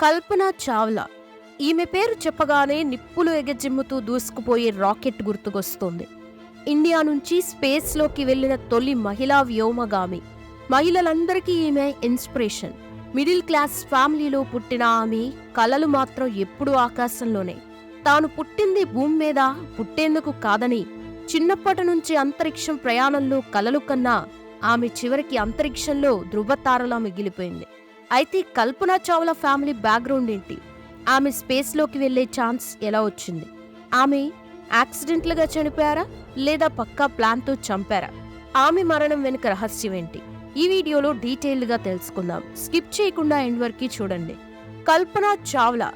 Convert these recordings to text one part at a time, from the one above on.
కల్పన చావ్లా. ఈమె పేరు చెప్పగానే నిప్పులు ఎగజిమ్ముతూ దూసుకుపోయే రాకెట్ గుర్తుకొస్తుంది. ఇండియా నుంచి స్పేస్లోకి వెళ్ళిన తొలి మహిళా వ్యోమగామి. మహిళలందరికీ ఈమె ఇన్స్పిరేషన్. మిడిల్ క్లాస్ ఫ్యామిలీలో పుట్టిన ఆమె కలలు మాత్రం ఎప్పుడూ ఆకాశంలోనే. తాను పుట్టింది భూమి మీద పుట్టేందుకు కాదని చిన్నప్పటి నుంచి అంతరిక్షం ప్రయాణంలో కలలు కన్నా ఆమె చివరికి అంతరిక్షంలో ధృవతారలా మిగిలిపోయింది. అయితే కల్పన చావ్లా ఫ్యామిలీ బ్యాక్గ్రౌండ్ ఏంటి? ఆమె స్పేస్లోకి వెళ్ళే ఛాన్స్ ఎలా వచ్చింది? ఆమె యాక్సిడెంట్లుగా చనిపోయారా? లేదా పక్కా ప్లాన్తో చంపారా? ఆమె మరణం వెనుక రహస్యం ఏంటి? ఈ వీడియోలో డీటెయిల్గా తెలుసుకుందాం. స్కిప్ చేయకుండా ఎండ్ వరకు చూడండి. కల్పన చావ్లా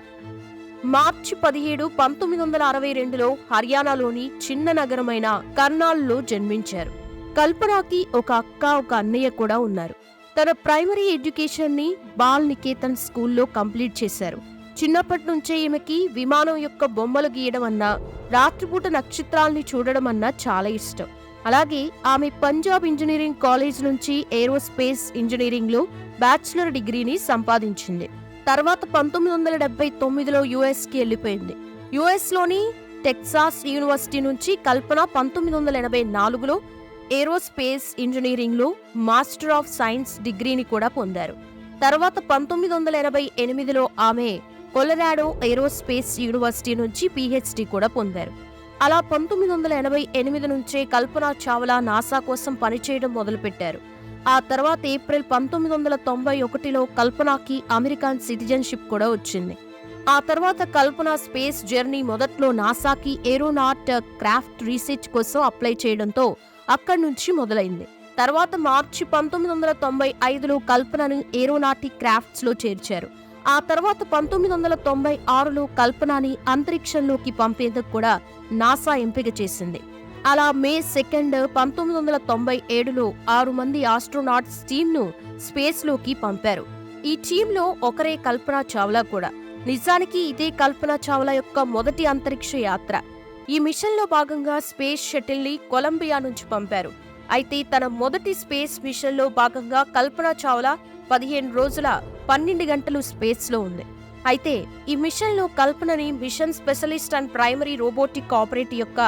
మార్చి పదిహేడు పంతొమ్మిది వందల అరవై రెండులో హర్యానాలోని చిన్న నగరమైన కర్నాల్లో జన్మించారు. కల్పనకి ఒక అక్క ఒక అన్నయ్య కూడా ఉన్నారు. తన ప్రైమరీ ఎడ్యుకేషన్ని బాల్ నికేతన్ స్కూల్లో కంప్లీట్ చేశారు. చిన్నప్పటి నుంచే ఈమెకి విమానం యొక్క బొమ్మలు గీయడం అన్నా రాత్రిపూట నక్షత్రాల్ని చూడడం అన్నా చాలా ఇష్టం. అలాగే ఆమె పంజాబ్ ఇంజనీరింగ్ కాలేజ్ నుంచి ఏరోస్పేస్ ఇంజనీరింగ్లో బ్యాచిలర్ డిగ్రీని సంపాదించింది. తర్వాత పంతొమ్మిది వందల డెబ్బై తొమ్మిదిలో యుఎస్కి వెళ్ళిపోయింది. యుఎస్లోని టెక్సాస్ యూనివర్సిటీ నుంచి కల్పన పంతొమ్మిది వందల ఎనభై నాలుగులో ఏరోస్పేస్ ఇంజనీరింగ్లో మాస్టర్ ఆఫ్ సైన్స్ డిగ్రీని కూడా పొందారు. తర్వాత పంతొమ్మిది వందల ఎనభై ఎనిమిదిలో ఆమె కొలరాడో ఏరోస్పేస్ యూనివర్సిటీ నుంచి పీహెచ్డీ కూడా పొందారు. అలా పంతొమ్మిది వందల ఎనభై ఎనిమిది నుంచే కల్పన చావ్లా నాసా కోసం పనిచేయడం మొదలుపెట్టారు. ఆ తర్వాత ఏప్రిల్ పంతొమ్మిది వందల తొంభై ఒకటిలో కల్పనకి అమెరికన్ సిటిజన్షిప్ కూడా వచ్చింది. ఆ తర్వాత కల్పన స్పేస్ జర్నీ మొదట్లో నాసాకి ఏరోనాట్ క్రాఫ్ట్ రీసెర్చ్ కోసం అప్లై చేయడంతో అక్కడి నుంచి మొదలైంది. తర్వాత మార్చి పంతొమ్మిది వందల తొంభై ఐదులో కల్పనను ఏరోనాటిక్ క్రాఫ్ట్స్లో చేర్చారు. ఆ తర్వాత పంతొమ్మిది వందల తొంభై ఆరులో కల్పనని అంతరిక్షంలోకి పంపేందుకు కూడా నాసా ఎంపిక చేసింది. అలా మే సెకండ్ పంతొమ్మిది వందల తొంభై ఏడులో ఆరు మంది ఆస్ట్రోనాట్స్ టీంను స్పేస్లోకి పంపారు. ఈ టీంలో ఒకరే కల్పన చావ్లా కూడా. నిజానికి ఇదే కల్పన చావ్లా యొక్క మొదటి అంతరిక్ష యాత్ర. ఈ మిషన్లో భాగంగా స్పేస్ షటిల్ని కొలంబియా నుంచి పంపారు. అయితే తన మొదటి స్పేస్ మిషన్లో భాగంగా కల్పన చావ్లా పదిహేను రోజుల పన్నెండు గంటలు స్పేస్లో ఉంది. అయితే ఈ మిషన్లో కల్పనని mission specialist and primary robotic operator యొక్క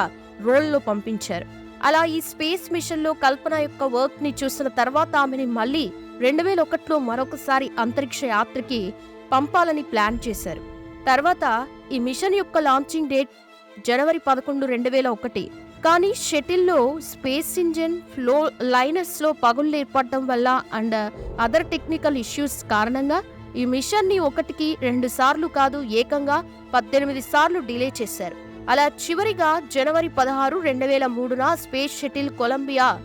రోల్లో పంపించారు. అలా ఈ స్పేస్ మిషన్లో కల్పన యొక్క వర్క్ని చూసిన తర్వాత ఆమెని మళ్ళీ రెండు వేల ఒకటిలో మరొకసారి అంతరిక్ష యాత్రకి పంపాలని ప్లాన్ చేశారు. తర్వాత ఈ మిషన్ యొక్క లాంచింగ్ డేట్ జనవరి పదకొండు రెండు వేల ఒకటి. కానీ షటిల్లో స్పేస్ ఇంజిన్ ఫ్లో లైనర్స్లో పగుళ్ళు ఏర్పడటం వల్ల అండ్ అదర్ టెక్నికల్ ఇష్యూస్ కారణంగా ఈ మిషన్ని ఒకటికి రెండు సార్లు కాదు ఏకంగా పద్దెనిమిది సార్లు డిలే చేశారు. అలా చివరిగా జనవరి పదహారు రెండు వేల మూడున స్పేస్ షటిల్ కొలంబియా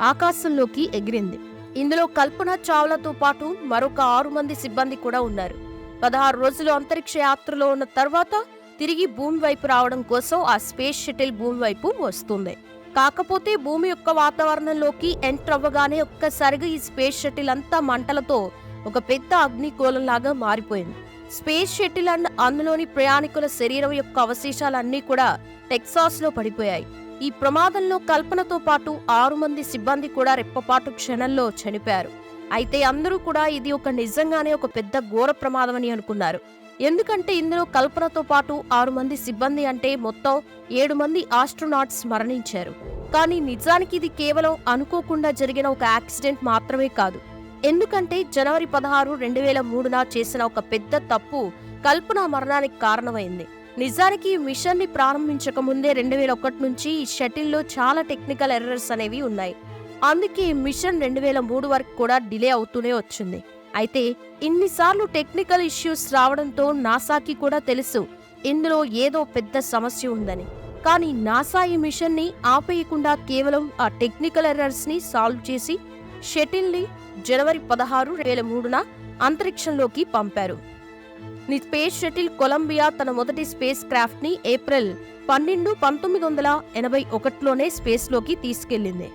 ఆకాశంలోకి ఎగిరింది. ఇందులో కల్పన చావ్లాతో పాటు మరొక ఆరు మంది సిబ్బంది కూడా ఉన్నారు. పదహారు రోజులు అంతరిక్ష యాత్రలో ఉన్న తర్వాత తిరిగి భూమి వైపు రావడం కోసం ఆ స్పేస్ షటిల్ భూమి వైపు వస్తుంది. కాకపోతే భూమి యొక్క వాతావరణంలోకి ఎంటర్ అవ్వగానే ఒక్కసారిగా ఈ స్పేస్ షటిల్ అంతా మంటలతో ఒక పెద్ద అగ్నిగోళంలాగా మారిపోయింది. స్పేస్ షటిల్ అండ్ అందులోని ప్రయాణికుల శరీరం యొక్క అవశేషాలన్నీ కూడా టెక్సాస్లో పడిపోయాయి. ఈ ప్రమాదంలో కల్పనతో పాటు ఆరు మంది సిబ్బంది కూడా రెప్పపాటు క్షణంలో చనిపోయారు. అయితే అందరూ కూడా ఇది ఒక నిజంగానే ఒక పెద్ద ఘోర ప్రమాదం అని అనుకున్నారు. ఎందుకంటే ఇందులో కల్పనతో పాటు ఆరు మంది సిబ్బంది అంటే మొత్తం ఏడు మంది ఆస్ట్రోనాట్స్ మరణించారు. కానీ నిజానికి ఇది కేవలం అనుకోకుండా జరిగిన ఒక యాక్సిడెంట్ మాత్రమే కాదు. ఎందుకంటే జనవరి పదహారు రెండు వేల మూడున చేసిన ఒక పెద్ద తప్పు కల్పన మరణానికి కారణమైంది. నిజానికి ఈ మిషన్ని ప్రారంభించక ముందే రెండు వేల ఒకటి నుంచి ఈ షటిల్లో చాలా టెక్నికల్ ఎర్రర్స్ అనేవి ఉన్నాయి. అందుకే ఈ మిషన్ రెండు వేల మూడు వరకు కూడా డిలే అవుతూనే వచ్చింది. అయితే ఇన్నిసార్లు టెక్నికల్ ఇష్యూస్ రావడంతో నాసాకి కూడా తెలుసు ఇందులో ఏదో పెద్ద సమస్య ఉందని. కానీ నాసా ఈ మిషన్ని ఆపేయకుండా కేవలం ఆ టెక్నికల్ ఎర్రర్స్ని సాల్వ్ చేసి షటిల్ని జనవరి పదహారు వేల మూడున అంతరిక్షంలోకి పంపారు. ని స్పేస్ షటిల్ కొలంబియా తన మొదటి స్పేస్ క్రాఫ్ట్ని ఏప్రిల్ పన్నెండు పంతొమ్మిది వందల ఎనభై ఒకటిలోనే స్పేస్లోకి తీసుకెళ్ళింది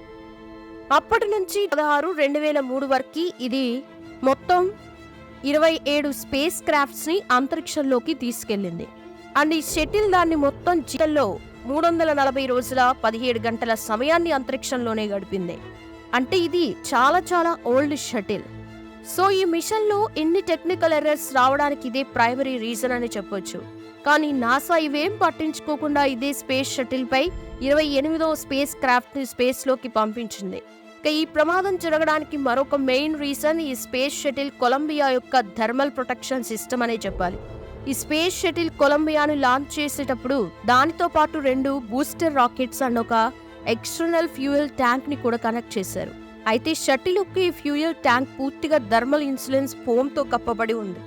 అప్పటి నుంచి పదహారు రెండు వేల మూడు వరకు ఇది మొత్తం ఇరవై ఏడు స్పేస్ క్రాఫ్ట్స్ని అంతరిక్షంలోకి తీసుకెళ్ళింది. అండ్ ఈ షటిల్ దాన్ని మొత్తం జీతంలో మూడు వందల నలభై రోజుల పదిహేడు గంటల సమయాన్ని అంతరిక్షంలోనే గడిపింది. అంటే ఇది చాలా చాలా ఓల్డ్ షటిల్. సో ఈ మిషన్లో ఎన్ని టెక్నికల్ ఎర్రర్స్ రావడానికి ఇదే ప్రైమరీ రీజన్ అని చెప్పొచ్చు. కానీ నాసా ఇవేం పట్టించుకోకుండా ఇదే స్పేస్ షటిల్పై ఇరవై ఎనిమిదో స్పేస్ క్రాఫ్ట్ని స్పేస్లోకి పంపించింది. ఈ ప్రమాదం జరగడానికి మరొక మెయిన్ రీజన్ ఈ స్పేస్ షటిల్ కొలంబియా యొక్క థర్మల్ ప్రొటెక్షన్ సిస్టమ్ అనే చెప్పాలి. ఈ స్పేస్ షటిల్ కొలంబియాను లాంచ్ చేసేటప్పుడు దానితో పాటు రెండు బూస్టర్ రాకెట్స్ అండ్ ఒక ఎక్స్టర్నల్ ఫ్యూయల్ ట్యాంక్ని కూడా కనెక్ట్ చేశారు. అయితే షటిల్ యొక్క ఈ ఫ్యూయల్ ట్యాంక్ పూర్తిగా థర్మల్ ఇన్సులెన్స్ ఫోమ్తో కప్పబడి ఉంది.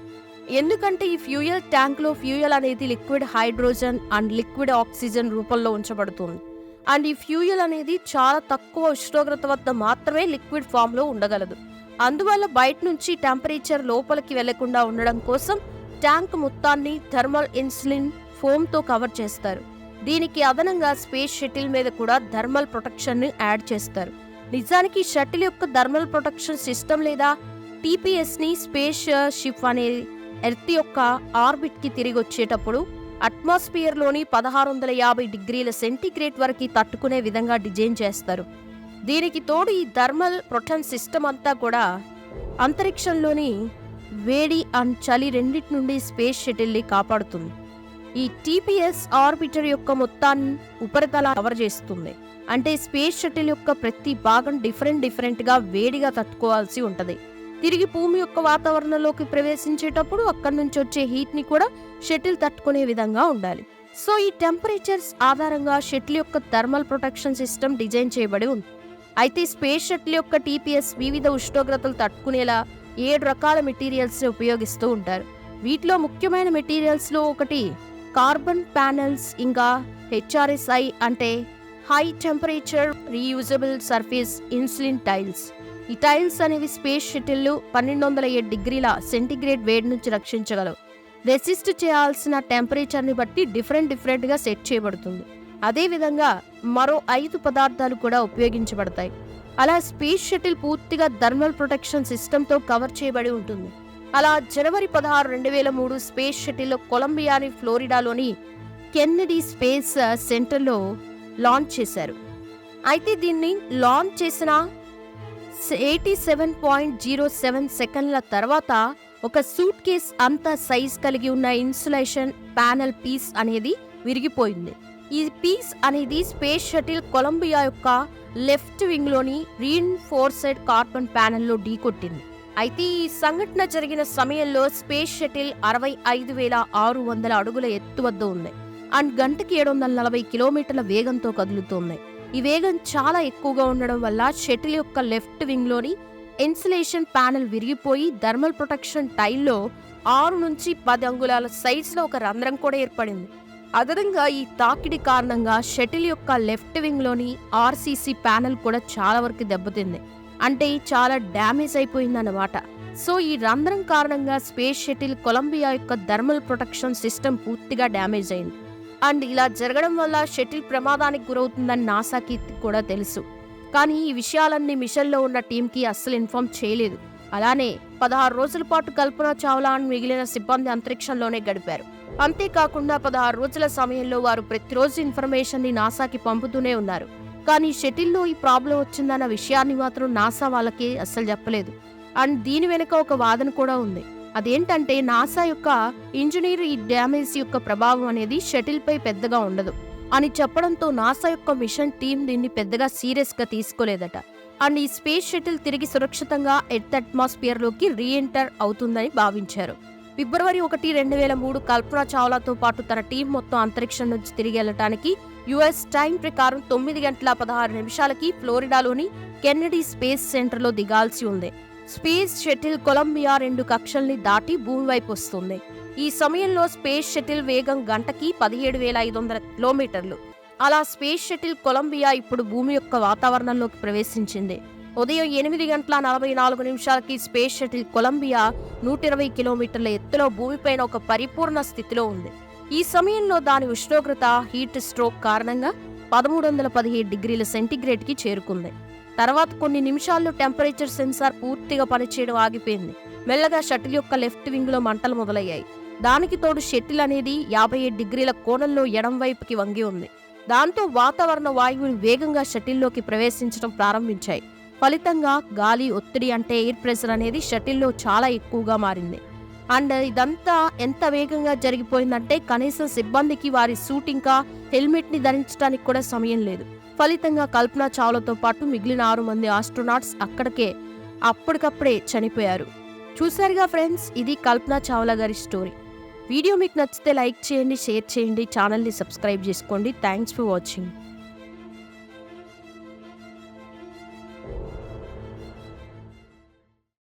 ఎందుకంటే ఈ ఫ్యూయల్ ట్యాంక్లో ఫ్యూయల్ అనేది liquid hydrogen and liquid oxygen రూపంలో ఉంచబడుతుంది. అండ్ ఈ ఫ్యూయల్ అనేది చాలా తక్కువ ఉష్ణోగ్రత వద్ద మాత్రమే లిక్విడ్ ఫామ్లో ఉండగలదు. అందువల్ల బయట నుంచి టెంపరేచర్ లోపలికి వెళ్ళకుండా ఉండడం కోసం ట్యాంక్ మొత్తాన్ని థర్మల్ ఇన్సులిన్ ఫోమ్తో కవర్ చేస్తారు. దీనికి అదనంగా స్పేస్ షటిల్ మీద కూడా థర్మల్ ప్రొటెక్షన్ని యాడ్ చేస్తారు. నిజానికి షటిల్ యొక్క థర్మల్ ప్రొటెక్షన్ సిస్టమ్ లేదా టీపీఎస్ని స్పేస్ షిప్ అనే ఎర్త్ యొక్క ఆర్బిట్కి తిరిగి వచ్చేటప్పుడు అట్మాస్ఫియర్లోని పదహారు వందల యాభై డిగ్రీల సెంటీగ్రేడ్ వరకు తట్టుకునే విధంగా డిజైన్ చేస్తారు. దీనికి తోడు ఈ థర్మల్ ప్రొటన్ సిస్టమ్ అంతా కూడా అంతరిక్షంలోని వేడి అండ్ చలి రెండింటి నుండి స్పేస్ షటిల్ని కాపాడుతుంది. ఈ టీపీఎస్ ఆర్బిటర్ యొక్క మొత్తాన్ని ఉపరితల కవర్ చేస్తుంది. అంటే స్పేస్ షటిల్ యొక్క ప్రతి భాగం డిఫరెంట్ డిఫరెంట్గా వేడిగా తట్టుకోవాల్సి ఉంటుంది. తిరిగి భూమి యొక్క వాతావరణంలోకి ప్రవేశించేటప్పుడు అక్కడి నుంచి వచ్చే హీట్ని కూడా షటిల్ తట్టుకునే విధంగా ఉండాలి. సో ఈ టెంపరేచర్స్ ఆధారంగా షటిల్ యొక్క థర్మల్ ప్రొటెక్షన్ సిస్టమ్ డిజైన్ చేయబడి ఉంది. అయితే స్పేస్ షటిల్ యొక్క టీపీఎస్ వివిధ ఉష్ణోగ్రతలు తట్టుకునేలా ఏడు రకాల మెటీరియల్స్ని ఉపయోగిస్తూ ఉంటారు. వీటిలో ముఖ్యమైన మెటీరియల్స్లో ఒకటి కార్బన్ ప్యానెల్స్ ఇంకా హెచ్ఆర్ఎస్ఐ అంటే high temperature reusable surface insulation tiles ఈ టైల్స్ అనేవి స్పేస్ షటిల్లు పన్నెండు వందల ఏడు డిగ్రీల సెంటిగ్రేడ్ వేడి నుంచి రక్షించగలవు. రెసిస్ట్ చేయాల్సిన టెంపరేచర్ని బట్టి డిఫరెంట్ డిఫరెంట్గా సెట్ చేయబడుతుంది. అదేవిధంగా మరో ఐదు పదార్థాలు కూడా ఉపయోగించబడతాయి. అలా స్పేస్ షటిల్ పూర్తిగా థర్మల్ ప్రొటెక్షన్ సిస్టంతో కవర్ చేయబడి ఉంటుంది. అలా జనవరి పదహారు రెండు వేల మూడు స్పేస్ షటిల్ కొలంబియాని ఫ్లోరిడాలోని కెన్నడీ స్పేస్ సెంటర్లో లాంచ్ చేశారు. అయితే దీన్ని లాంచ్ చేసిన eighty seven point zero seven సెకండ్ల తర్వాత ఒక సూట్ కేస్ అంత సైజ్ కలిగి ఉన్న ఇన్సులేషన్ ప్యానెల్ పీస్ అనేది విరిగిపోయింది. ఈ పీస్ అనేది స్పేస్ షటిల్ కొలంబియా యొక్క లెఫ్ట్ వింగ్లోని రీఇన్ఫోర్సెడ్ కార్బన్ ప్యానెల్లో ఢీకొట్టింది. అయితే ఈ సంఘటన జరిగిన సమయంలో స్పేస్ షటిల్ అరవై ఐదు వేల ఆరు వందల అడుగుల ఎత్తు వద్ద ఉంది. అండ్ గంటకి ఏడు వందల నలభై కిలోమీటర్ల వేగంతో కదులుతోంది. ఈ వేగం చాలా ఎక్కువగా ఉండడం వల్ల షటిల్ యొక్క లెఫ్ట్ వింగ్లోని ఇన్సులేషన్ ప్యానెల్ విరిగిపోయి థర్మల్ ప్రొటెక్షన్ టైల్లో ఆరు నుంచి పది అంగుళాల సైజులో ఒక రంధ్రం కూడా ఏర్పడింది. అదనంగా ఈ తాకిడి కారణంగా షటిల్ యొక్క లెఫ్ట్ వింగ్లోని ఆర్సీసీ ప్యానెల్ కూడా చాలా వరకు దెబ్బతింది. అంటే చాలా డ్యామేజ్ అయిపోయిందన్నమాట. సో ఈ రంధ్రం కారణంగా స్పేస్ షటిల్ కొలంబియా యొక్క థర్మల్ ప్రొటెక్షన్ సిస్టమ్ పూర్తిగా డ్యామేజ్ అయింది. అండ్ ఇలా జరగడం వల్ల షటిల్ ప్రమాదానికి గురవుతుందని నాసాకి కూడా తెలుసు. కానీ ఈ విషయాలన్నీ మిషన్లో ఉన్న టీంకి అస్సలు ఇన్ఫార్మ్ చేయలేదు. అలానే పదహారు రోజుల పాటు కల్పన చావ్లా అని మిగిలిన సిబ్బంది అంతరిక్షంలోనే గడిపారు. అంతేకాకుండా పదహారు రోజుల సమయంలో వారు ప్రతిరోజు ఇన్ఫర్మేషన్ని నాసాకి పంపుతూనే ఉన్నారు. కానీ షటిల్లో ఈ ప్రాబ్లం వచ్చిందన్న విషయాన్ని మాత్రం నాసా వాళ్ళకి అస్సలు చెప్పలేదు. అండ్ దీని వెనుక ఒక వాదన కూడా ఉంది. అదేంటంటే నాసా యొక్క ఇంజనీర్ ఈ డ్యామేజ్ యొక్క ప్రభావం అనేది షటిల్పై పెద్దగా ఉండదు. అని చెప్పడంతో నాసా యొక్క మిషన్ టీం దీన్ని పెద్దగా సీరియస్గా తీసుకోలేదట. అండ్ ఈ స్పేస్ షటిల్ తిరిగి సురక్షితంగా ఎర్త్ అట్మాస్ఫియర్లోకి రీఎంటర్ అవుతుందని భావించారు. ఫిబ్రవరి ఒకటి రెండు వేల మూడు కల్పనా చావ్లాతో పాటు తన టీం మొత్తం అంతరిక్షం నుంచి తిరిగి వెళ్ళటానికి యుఎస్ టైం ప్రకారం తొమ్మిది గంటల పదహారు నిమిషాలకి ఫ్లోరిడాలోని కెన్నడీ స్పేస్ సెంటర్లో దిగాల్సి ఉంది. స్పేస్ షటిల్ కొలంబియా రెండు కక్షల్ని దాటి భూమి వైపు వస్తుంది. ఈ సమయంలో స్పేస్ షటిల్ వేగం గంటకి పదిహేడు వేల ఐదు వందల కిలోమీటర్లు. అలా స్పేస్ షటిల్ కొలంబియా ఇప్పుడు భూమి యొక్క వాతావరణంలోకి ప్రవేశించింది. ఉదయం ఎనిమిది గంటల నలభై నాలుగు నిమిషాలకి స్పేస్ షటిల్ కొలంబియా నూట ఇరవై కిలోమీటర్ల ఎత్తులో భూమిపైన ఒక పరిపూర్ణ స్థితిలో ఉంది. ఈ సమయంలో దాని ఉష్ణోగ్రత హీట్ స్ట్రోక్ కారణంగా పదమూడు వందల పదిహేడు డిగ్రీల సెంటీగ్రేడ్కి చేరుకుంది. తర్వాత కొన్ని నిమిషాల్లో టెంపరేచర్ సెన్సార్ పూర్తిగా పనిచేయడం ఆగిపోయింది. మెల్లగా షటిల్ యొక్క లెఫ్ట్ వింగ్లో మంటలు మొదలయ్యాయి. దానికి తోడు షటిల్ అనేది యాభై ఏడు డిగ్రీల కోణంలో ఎడం వైపుకి వంగి ఉంది. దాంతో వాతావరణ వాయువులు వేగంగా షటిల్లోకి ప్రవేశించడం ప్రారంభించాయి. ఫలితంగా గాలి ఒత్తిడి అంటే ఎయిర్ ప్రెషర్ అనేది షటిల్లో చాలా ఎక్కువగా మారింది. అండ్ ఇదంతా ఎంత వేగంగా జరిగిపోయిందంటే కనీసం సిబ్బందికి వారి సూట్ ఇంకా హెల్మెట్ని ధరించడానికి కూడా సమయం లేదు. ఫలితంగా కల్పన చావ్లాతో పాటు మిగిలిన ఆరు మంది ఆస్ట్రోనాట్స్ అక్కడికే అప్పటికప్పుడే చనిపోయారు. చూసారుగా ఫ్రెండ్స్ ఇది కల్పన చావ్లా గారి స్టోరీ. వీడియో మీకు నచ్చితే లైక్ చేయండి షేర్ చేయండి ఛానల్ని సబ్స్క్రైబ్ చేసుకోండి. Thanks for watching.